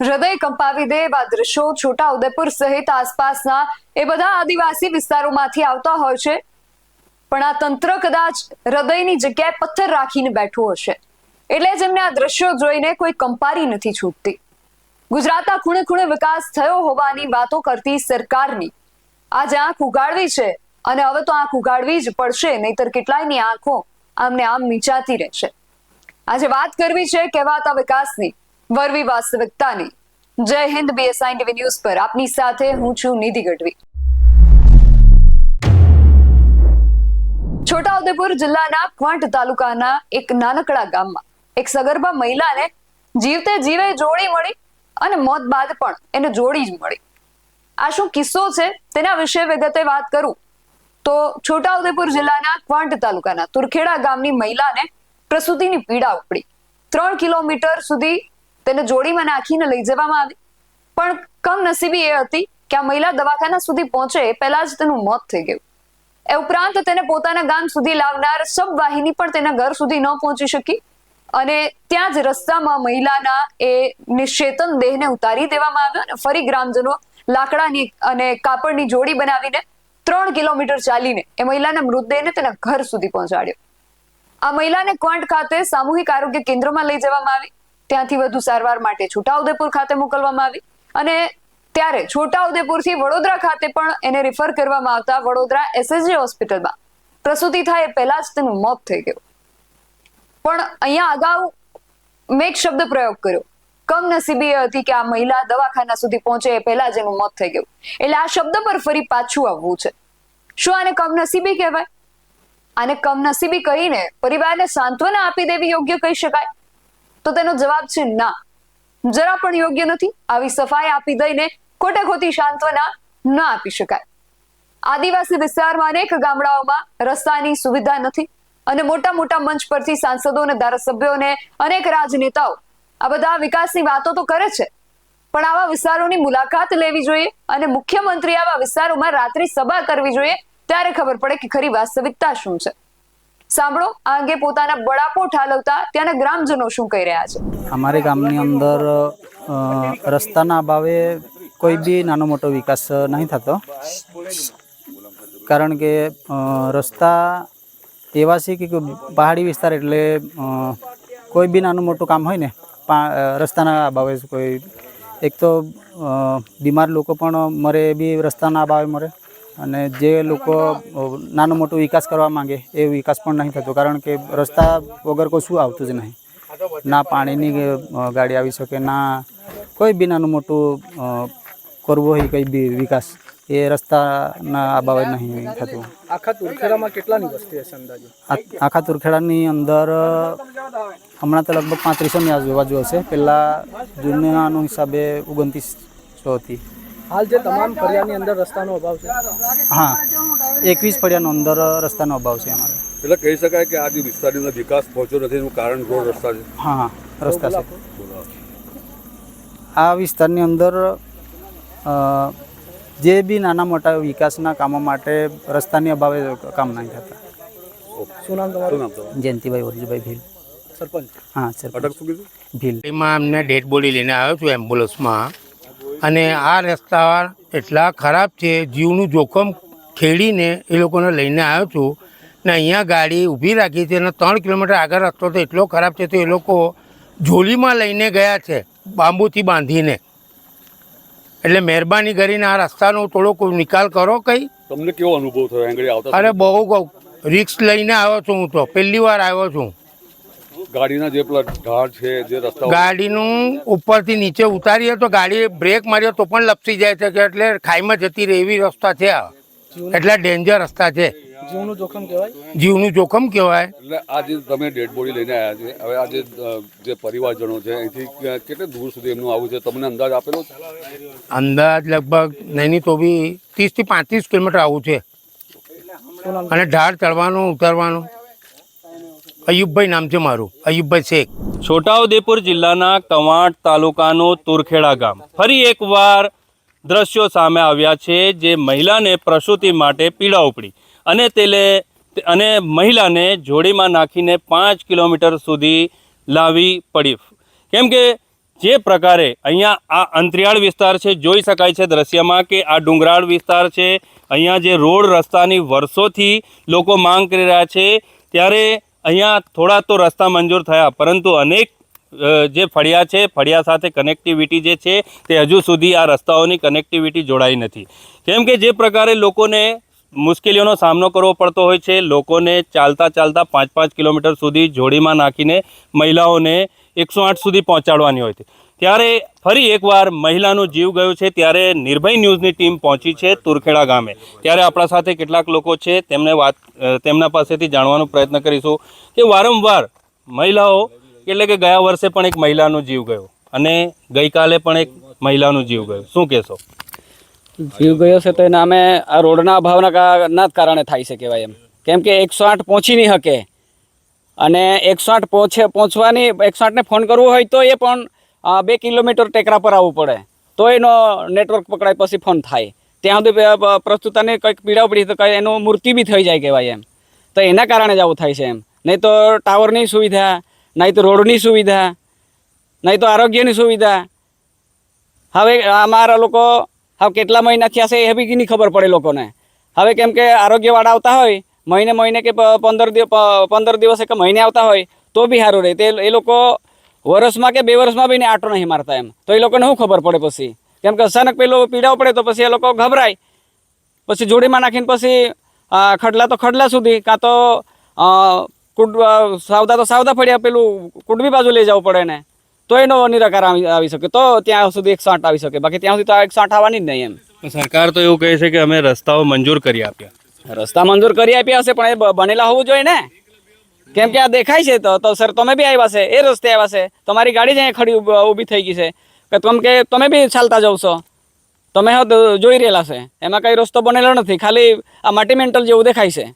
હૃદય કંપાવી દે એવા દ્રશ્યો છોટા ઉદેપુર સહિત આસપાસના એ બધા આદિવાસી વિસ્તારોમાંથી આવતા હોય છે. પણ આ તંત્ર કદાચ હૃદયની જગ્યાએ પથ્થર રાખીને બેઠું હશે. એટલે જ એમને આ દ્રશ્યો જોઈને કોઈ કંપારી નથી છૂટતી. ગુજરાતના ખૂણે ખૂણે વિકાસ થયો હોવાની વાતો કરતી સરકારની. આજે આંખ ઉગાડવી છે અને હવે તો આંખ ઉગાડવી જ પડશે, નહીતર કેટલાયની આંખો આમને આમ નીચાતી રહેશે. આજે વાત કરવી છે કહેવાતા વિકાસની. વરવી વાસ્તવિકતાની. જય હિન્દ બીએસઆઈ ટીવી ન્યૂઝ પર. આપની સાથે હું છું નિધિ ગઢવી. છોટાઉદેપુર જિલ્લાના ક્વાંટ તાલુકાના એક નાનકડા ગામમાં એક સગર્ભા મહિલાને જીવતે જીવે જોડી મળી અને મોત બાદ પણ એને જોડી જ મળી. આ શું કિસ્સો છે? તેના વિશે વિગતે વાત કરું. તો છોટાઉદેપુર જિલ્લાના ક્વાંટ તાલુકાના તુરખેડા ગામની મહિલાને પ્રસૂતિની પીડા ઉપડી. ત્રણ કિલોમીટર સુધી તેને જોડીમાં નાખીને લઈ જવામાં આવી. પણ કમનસીબી એ હતી કે આ મહિલા દવાખાના સુધી પહોંચે પહેલા જ તેનું મોત થઈ ગયું. એ ઉપરાંત તેને પોતાના ગામ સુધી લાવનાર સબ વાહિની પણ તેના ઘર સુધી ન પહોંચી શકી અને ત્યાં જ રસ્તામાં મહિલાના એ નિશ્ચેતન દેહને ઉતારી દેવામાં આવ્યો અને ફરી ગ્રામજનો લાકડાની અને કાપડની જોડી બનાવીને ત્રણ કિલોમીટર ચાલીને એ મહિલાના મૃતદેહને તેના ઘર સુધી પહોંચાડ્યો. આ મહિલાને ક્વાંટ ખાતે સામૂહિક આરોગ્ય કેન્દ્રમાં લઈ જવામાં આવી. ત્યાંથી વધુ સારવાર માટે છોટાઉદેપુર ખાતે મોકલવામાં આવી અને ત્યારે છોટાઉદેપુરથી વડોદરા ખાતે પણ એને રિફર કરવામાં આવતા વડોદરા એસએસજી હોસ્પિટલમાં પ્રસૂતિ થાય એ પહેલા જ તેનું મોત થઈ ગયું. પણ અહીંયા અગાઉ મેં એક શબ્દ પ્રયોગ કર્યો. કમનસીબી એ હતી કે આ મહિલા દવાખાના સુધી પહોંચે એ પહેલા જ એનું મોત થઈ ગયું. એટલે આ શબ્દ પર ફરી પાછું આવવું છે. શું આને કમનસીબી કહેવાય? આને કમનસીબી કહીને પરિવારને સાંત્વના આપી દેવી યોગ્ય કહી શકાય? તો તેનો જવાબ છે ના. જરા પણ યોગ્ય નથી. આવી સફાઈ આપી દઈને ખોટે ખોટી સાંત્વના ન આપી શકાય. આદિવાસી વિસ્તારમાં અનેક ગામડાઓમાં રસ્તાની સુવિધા નથી અને મોટા મોટા મંચ પરથી સાંસદો અને ધારાસભ્યોને અનેક રાજનેતાઓ આ બધા વિકાસની વાતો તો કરે છે. પણ આવા વિસ્તારોની મુલાકાત લેવી જોઈએ અને મુખ્યમંત્રી આવા વિસ્તારોમાં રાત્રિ સભા કરવી જોઈએ ત્યારે ખબર પડે કે ખરી વાસ્તવિકતા શું છે. સાંભળો, આ અંગે પોતાના બળાપો ઠાલવતા ત્યાંના ગ્રામજનો શું કહી રહ્યા છે? અમારે ગામની અંદર રસ્તાના અભાવે કોઈ બી નાનો મોટો વિકાસ નહીં થતો. કારણ કે રસ્તા એવા છે કે પહાડી વિસ્તાર એટલે કોઈ બી નાનું મોટું કામ હોય ને રસ્તાના અભાવે કોઈ, એક તો બીમાર લોકો પણ મરે બી રસ્તાના અભાવે મરે. અને જે લોકો નાનું મોટું વિકાસ કરવા માંગે એ વિકાસ પણ નહીં થતો. કારણ કે રસ્તા વગર કશું આવતું જ નહીં. ના પાણીની ગાડી આવી શકે ના કોઈ બી નાનું મોટું કરવું હોય કંઈ બી વિકાસ એ રસ્તાના અભાવે નહીં થતું. આખા તુરખેડામાં કેટલાની વસ્તી હશે અંદાજે? આખા તુરખેડાની અંદર હમણાં તો લગભગ પાંત્રીસોની આજુબાજુ હશે. પહેલાં જૂનાનું હિસાબે ઓગણત્રીસો હતી. હાલ જે તમામ ફળિયાની અંદર રસ્તાનો અભાવ છે. હા એકવીસ ફળિયાનો અંદર રસ્તાનો અભાવ છે અમારે. એટલે કહી શકાય કે આ જે વિસ્તારની અંદર વિકાસ પહોંચ્યો નથી એનું કારણ રોડ રસ્તા છે. હા હા રસ્તા છે. આ વિસ્તારની અંદર જે બી નાના મોટા વિકાસના કામો માટે રસ્તાની અભાવે કામ નહીં થતા. શું નામ શું તમારું? નામ જયંતિભાઈ વરજીભાઈ ભીલ. સરપંચ. હા સર અટક શું ભીલ. એમાં અમને ડેડ બોડી લઈને આવ્યો છું એમ્બ્યુલન્સમાં. અને આ રસ્તા એટલા ખરાબ છે જીવનું જોખમ ખેડીને એ લોકોને લઈને આવ્યો છું. ને અહીંયા ગાડી ઊભી રાખી છે અને ત્રણ કિલોમીટર આગળ રસ્તો તો એટલો ખરાબ છે તો એ લોકો ઝોલીમાં લઈને ગયા છે બાંબુથી બાંધીને. એટલે મહેરબાની કરીને આ રસ્તાનો થોડોક નિકાલ કરો કંઈ. તમને કેવો અનુભવ થયો? અરે બહુ રિક્સ લઈને આવ્યો છું હું તો. પહેલી વાર આવ્યો છું. ગાડીના જે પેલા ઢાળ છે જે રસ્તા ગાડીનું ઉપરથી નીચે ઉતારીએ તો ગાડી બ્રેક મારીએ તો પણ લપસી જાય છે કે એટલે ખાઈમાં જતી રહે એવી રસ્તા છે એટલા ડેન્જર રસ્તા છે. જીવનું જોખમ કહેવાય? જીવનું જોખમ કહેવાય. એટલે આજે જે તમે ડેડ બોડી લઈને આવ્યા છે હવે આજે જે પરિવારજનો છે અહીંથી કેટલે દૂર સુધી એમનું આવું છે? તમને અંદાજ આપેલો અંદાજ લગભગ નહીં તો બી ત્રીસથી પાંત્રીસ કિલોમીટર આવું છે. અને ઢાળ ચડવાનું ઉતરવાનું. અયુબભાઈ નામ છે મારું. અયુબભાઈ શેખ. છોટાઉદેપુર જિલ્લાના કવાંટ તાલુકાનું તુરખેડા ગામ. ફરી એકવાર દ્રશ્યો સામે આવ્યા છે જે મહિલાને પ્રસૂતિ માટે પીડા ઉપડી. અને તેલે, અને મહિલાને જોડીમાં નાખીને પાંચ કિલોમીટર સુધી લાવી પડી. કેમ કે જે પ્રકારે અહીંયા આ અંતરિયાળ વિસ્તાર છે, જોઈ શકાય છે દ્રશ્યમાં કે આ ડુંગરાળ વિસ્તાર છે. અહીંયા જે રોડ રસ્તાની વર્ષોથી લોકો માંગ કરી રહ્યા છે, ત્યારે અહીંયા થોડા તો રસ્તા મંજૂર થયા, પરંતુ અનેક જે ફળિયા છે, ફળિયા સાથે કનેક્ટિવિટી જે છે, તે હજુ સુધી આ રસ્તાઓની કનેક્ટિવિટી જોડાઈ નથી. કેમ કે જે પ્રકારે લોકોને મુશ્કેલીઓનો સામનો કરવો પડતો હોય છે, લોકોને ચાલતા ચાલતા પાંચ પાંચ કિલોમીટર સુધી જોડીમાં નાખીને મહિલાઓને એકસો આઠ સુધી પહોંચાડવાની હોય છે. ત્યારે ફરી એકવાર મહિલાનો જીવ ગયો છે ત્યારે નિર્ભય ન્યૂઝની ટીમ પહોંચી છે તુરખેડા ગામે. ત્યારે આપણા સાથે કેટલાક લોકો છે, તેમને વાત તેમના પાસેથી જાણવાનો પ્રયત્ન કરીશું કે વારંવાર મહિલાઓ, એટલે કે ગયા વર્ષે પણ એક મહિલાનો જીવ ગયો અને ગઈકાલે પણ એક મહિલાનો જીવ ગયો. શું કહેશો? જીવ ગયો છે તો એના અમે આ રોડના અભાવના કારણે થાય છે કહેવાય એમ. કેમ કે એકસો આઠ પહોંચી નહીં શકે. અને એકસો આઠ પહોંચે, પહોંચવાની, એકસો આઠને ફોન કરવો હોય તો એ પણ બે કિલોમીટર ટેકરા પર આવવું પડે. તો એનો નેટવર્ક પકડાય, પછી ફોન થાય. ત્યાં સુધી પ્રસ્તુતાને કંઈક પીડા પડી તો કંઈ એનું મૂર્તિ બી થઈ જાય કહેવાય એમ. તો એના કારણે જ આવું થાય છે એમ. નહીં તો ટાવરની સુવિધા, નહીં તો રોડની સુવિધા, નહીં તો આરોગ્યની સુવિધા. હવે અમારા લોકો, હવે કેટલા મહિના થયા છે એ બી નહીં ખબર પડે લોકોને. હવે કેમ કે આરોગ્યવાળા આવતા હોય, મહિને મહિને કે પંદર દિવસ પંદર દિવસે કે મહિને આવતા હોય, તો બી સારું રહે. તે એ લોકો વર્ષમાં કે બે વર્ષમાં બી આટો નહીં મારતા એમ. તો એ લોકોને શું ખબર પડે પછી? કેમ કે અચાનક પેલો પીડાવ પડે તો પછી એ લોકો ગભરાય. પછી જોડીમાં નાખીને પછી ખડલા તો ખડલા સુધી કાં તો કુડ સાવદા તો સાવદા ફળિયા પેલું કુડબી બાજુ લઈ જવું પડે ને તો એનો નિરાકાર આવી આવી શકે. તો ત્યાં સુધી એકસો આઠ આવી શકે. બાકી ત્યાં સુધી તો એકસો આઠ આવવાની જ નહીં એમ. સરકાર તો એવું કહે છે કે અમે રસ્તાઓ મંજૂર કરી આપ્યા. રસ્તા મંજૂર કરી આપ્યા હશે પણ એ બનેલા હોવું જોઈએ ને. કેમ કે આ દેખાય છે તો તો સર, તમે બી આવ્યા છે, એ રસ્તે આવ્યા છે. તમારી ગાડી જ અહીંયા ખડી ઊભી થઈ ગઈ છે. કે તમે કે તમે બી ચાલતા જાવ છો. તમે જોઈ રહેલા છે. એમાં કઈ રસ્તો બનેલો નથી. ખાલી આ માટી મેન્ટલ જેવું દેખાય છે.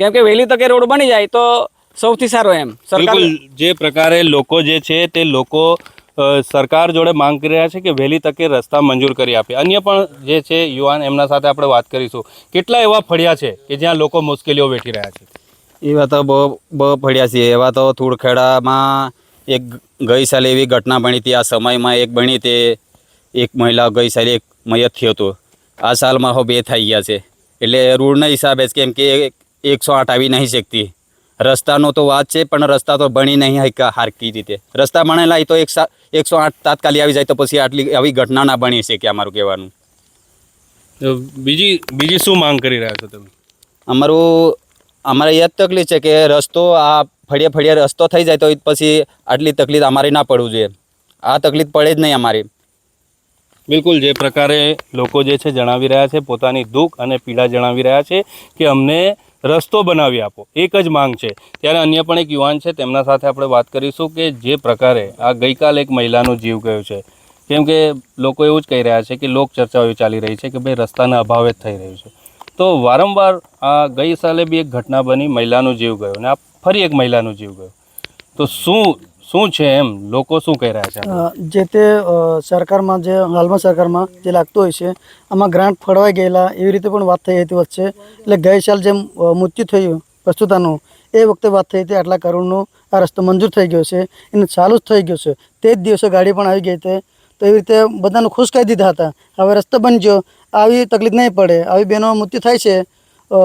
કેમ કે વહેલી તકે રોડ બની જાય તો સૌથી સારો એમ. સરકાર જે પ્રકારે લોકો જે છે તે લોકો સરકાર જોડે માંગ કરી રહ્યા છે કે વહેલી તકે રસ્તા મંજૂર કરી આપે. અન્ય પણ જે છે, યુવાન, એમના સાથે આપણે વાત કરીશું. કેટલા એવા ફળિયા છે કે જ્યાં લોકો મુશ્કેલીઓ વેઠી રહ્યા છે? એવા તો બહુ બહુ પડ્યા છે એવા તો થોડખેડામાં એક ગઈ સાલે એવી ઘટના બની હતી. આ સમયમાં એક બની તે એક મહિલા ગઈ સાલે એક મયત થયો હતો. આ સાલમાં હો બે થઈ ગયા છે. એટલે રૂળના હિસાબે જ કેમ કે એકસો આઠ આવી નહીં શકતી. રસ્તાનો તો વાત છે પણ રસ્તા તો ભણી નહીં હકા હારકી રીતે. રસ્તા ભણેલા તો એક એકસો આઠ તાત્કાલિક આવી જાય તો પછી આટલી આવી ઘટના ના બની શકે અમારું કહેવાનું. બીજી બીજી શું માંગ કરી રહ્યા છો તમે? અમારું અમારે એ જ તકલીફ છે કે રસ્તો આ ફળિયા ફળિયા રસ્તો થઈ જાય તો પછી આટલી તકલીફ અમારે ના પડવું જોઈએ. આ તકલીફ પડે જ નહીં અમારી. બિલકુલ, જે પ્રકારે લોકો જે છે જણાવી રહ્યા છે, પોતાની દુઃખ અને પીડા જણાવી રહ્યા છે કે અમને રસ્તો બનાવી આપો. એક જ માંગ છે. ત્યારે અન્ય પણ એક યુવાન છે, તેમના સાથે આપણે વાત કરીશું કે જે પ્રકારે આ ગઈકાલે એક મહિલાનો જીવ ગયો છે. કેમ કે લોકો એવું જ કહી રહ્યા છે કે લોક ચર્ચાઓ ચાલી રહી છે કે ભાઈ રસ્તાના અભાવે જ થઈ રહ્યું છે. તો વારંવાર આ ગઈ સાલે બી એક ઘટના બની, મહિલાનો જીવ ગયો અને આ ફરી એક મહિલાનો જીવ ગયો. તો શું શું છે એમ? લોકો શું કહી રહ્યા છે જે તે સરકારમાં જે, હાલમાં સરકારમાં જે લાગતું હોય છે, આમાં ગ્રાન્ટ ફળવાઈ ગયેલા, એવી રીતે પણ વાત થઈ હતી વચ્ચે. એટલે ગઈ સાલ જેમ મૃત્યુ થયું, પ્રસ્તુતાનું, એ વખતે વાત થઈ હતી આટલા કરોડનો આ રસ્તો મંજૂર થઈ ગયો છે, એને ચાલુ જ થઈ ગયો છે. તે જ દિવસે ગાડી પણ આવી ગઈ હતી તો એવી રીતે બધાને ખુશ કરી દીધા હતા. હવે રસ્તો બની ગયો આવી તકલીફ નહીં પડે. આવી બહેનો મૃત્યુ થાય છે અ,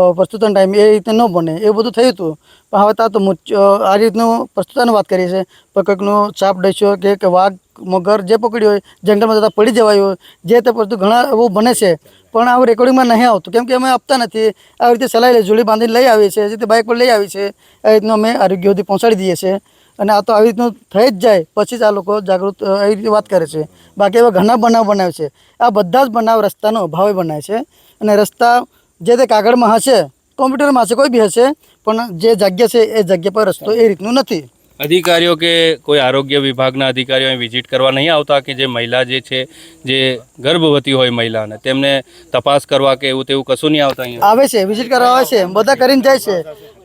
ટાઈમ એ રીતે ન બને. એવું બધું થયું હતું. પણ હવે તા તો આ રીતનું પ્રસ્તુતાની વાત કરીએ છીએ. પણ કંઈકનું ચાપ ડસ્યો કે વાઘ મગર જે પકડ્યો હોય જંગલમાં જતાં પડી જવાયું હોય જે તે વસ્તુ ઘણા એવું બને છે. પણ આવું રેકોર્ડિંગમાં નહીં આવતું. કેમ કે અમે આપતા નથી. આવી રીતે સલાહ જોડી બાંધીને લઈ આવીએ છીએ. જે રીતે બાઇક પર લઈ આવી છે આ રીતનું અમે આરોગ્ય સુધી પહોંચાડી દઈએ છીએ. અને આ તો આવી રીતનું થઈ જ જાય પછી જ આ લોકો જાગૃત એવી રીતે વાત કરે છે. બાકી એવા ઘણા બનાવ બનાવે છે. આ બધા જ બનાવ રસ્તાનો અભાવે બનાવે છે. અને રસ્તા જે તે કાગળમાં હશે કોમ્પ્યુટરમાં હશે કોઈ બી હશે પણ જે જગ્યા છે એ જગ્યા પર રસ્તો એ રીતનું નથી. અધિકારીઓ કે કોઈ આરોગ્ય વિભાગના અધિકારીઓ વિઝિટ કરવા નહીં આવતા કે જે મહિલા જે છે જે ગર્ભવતી હોય મહિલાને તેમને તપાસ કરવા કે એવું તેવું કશું નહીં આવતા આવે છે વિઝિટ કરવા આવે છે બધા કરીને જાય છે.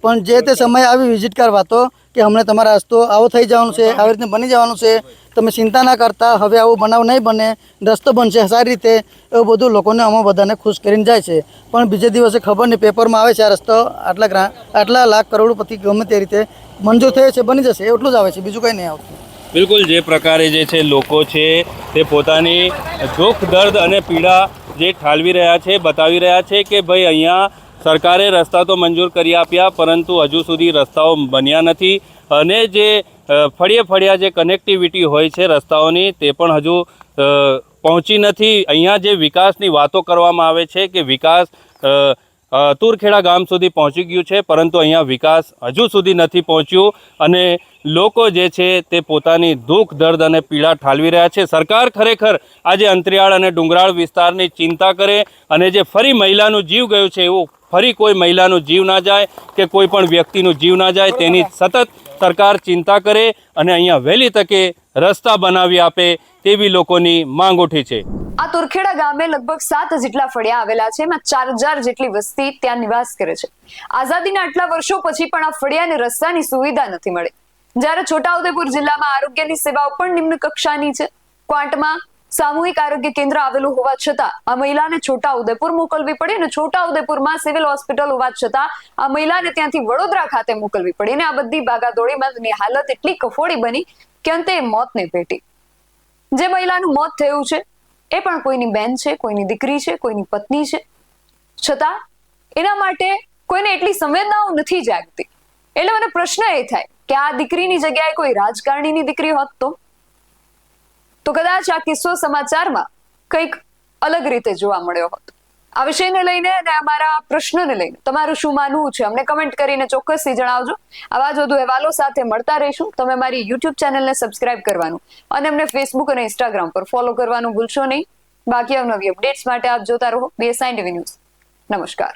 પણ જે તે સમયે આવી વિઝિટ કરવા તો કે હમણાં તમારા રસ્તો આવો થઈ જવાનું છે, આવી રીતે બની જવાનું છે. તમે ચિંતા ના કરતા, હવે આવો બનાવ નહીં બને, રસ્તો બનશે સારી રીતે, એવું બધું લોકોને અમે બધાને ખુશ કરીને જાય છે. પણ બીજે દિવસે ખબર નહીં, પેપરમાં આવે છે આ રસ્તો, આટલા ગ્રા, આટલા લાખ કરોડપતિ ગમે તે રીતે મંજૂર થયો છે, બની જશે, એટલું જ આવે છે, બીજું કંઈ નહીં આવતું. બિલકુલ, જે પ્રકારે જે છે લોકો છે, તે પોતાની દુઃખ, દર્દ અને પીડા જે ઠાલવી રહ્યા છે, બતાવી રહ્યા છે કે ભાઈ અહીંયા સરકારે રસ્તા તો મંજૂર કરી આપ્યા, પરંતુ હજુ સુધી રસ્તાઓ બન્યા નથી. અને જે ફળિયે ફળિયા જે કનેક્ટિવિટી હોય છે રસ્તાઓની, તે પણ હજુ પહોંચી નથી. અહીંયા જે વિકાસની વાતો કરવામાં આવે છે કે વિકાસ તુરખેડા ગામ સુધી પહોંચી ગયું છે, પરંતુ અહીંયા વિકાસ હજુ સુધી નથી પહોંચ્યું. અને લોકો જે છે તે પોતાની દુઃખ, દર્દ અને પીડા ઠાલવી રહ્યા છે. સરકાર ખરેખર આજે અંતરિયાળ અને ડુંગરાળ વિસ્તારની ચિંતા કરે અને જે ફરી મહિલાનું જીવ ગયું છે એવું ફરી કોઈ મહિલાનો જીવ ના જાય કે કોઈ પણ વ્યક્તિનું જીવ ના જાય, તેની સતત સરકાર ચિંતા કરે અને અહીંયા વહેલી તકે રસ્તા બનાવી આપે તેવી લોકોની માંગ ઉઠી છે. આ તુરખેડા ગામે લગભગ સાત જેટલા ફળિયા આવેલા છે, એમાં ચાર હજાર જેટલી વસ્તી ત્યાં નિવાસ કરે છે. આઝાદીના આટલા વર્ષો પછી પણ આ ફળિયાને રસ્તાની સુવિધા નથી મળી. જ્યારે છોટાઉદેપુર જિલ્લામાં આરોગ્યની સેવાઓ પણ નિમ્ન કક્ષાની છે. ક્વાંટમાં સામૂહિક આરોગ્ય કેન્દ્ર આવેલું હોવા છતાં આ મહિલાને છોટા ઉદેપુર મોકલવી પડી અને છોટા ઉદેપુરમાં સિવિલ હોસ્પિટલ હોવા છતાં આ મહિલાને ત્યાંથી વડોદરા ખાતે મોકલવી પડી અને આ બધી ભાગાદોડીમાં હાલત એટલી કફોડી બની કે અંતે મોતને ભેટી. જે મહિલાનું મોત થયું છે, એ પણ કોઈની બેન છે, કોઈની દીકરી છે, કોઈની પત્ની છે. છતાં એના માટે કોઈને એટલી સંવેદનાઓ નથી જાગતી. એટલે મને પ્રશ્ન એ થાય કે આ દીકરીની જગ્યાએ કોઈ રાજકારણીની દીકરી હોત તો? તો કદાચ આ કિસ્સો સમાચારમાં કંઈક અલગ રીતે જોવા મળ્યો હતો. આ વિષયને લઈને અને અમારા પ્રશ્નને લઈને તમારું શું માનવું છે અમને કમેન્ટ કરીને ચોક્કસથી જણાવજો. આવા જ વધુ અહેવાલો સાથે મળતા રહીશું. તમે મારી યુટ્યુબ ચેનલને સબસ્ક્રાઇબ કરવાનું અને અમને ફેસબુક અને ઇન્સ્ટાગ્રામ પર ફોલો કરવાનું ભૂલશો નહીં. બાકી અવનવી અપડેટ્સ માટે આપ જોતા રહો. BSI TV news. નમસ્કાર.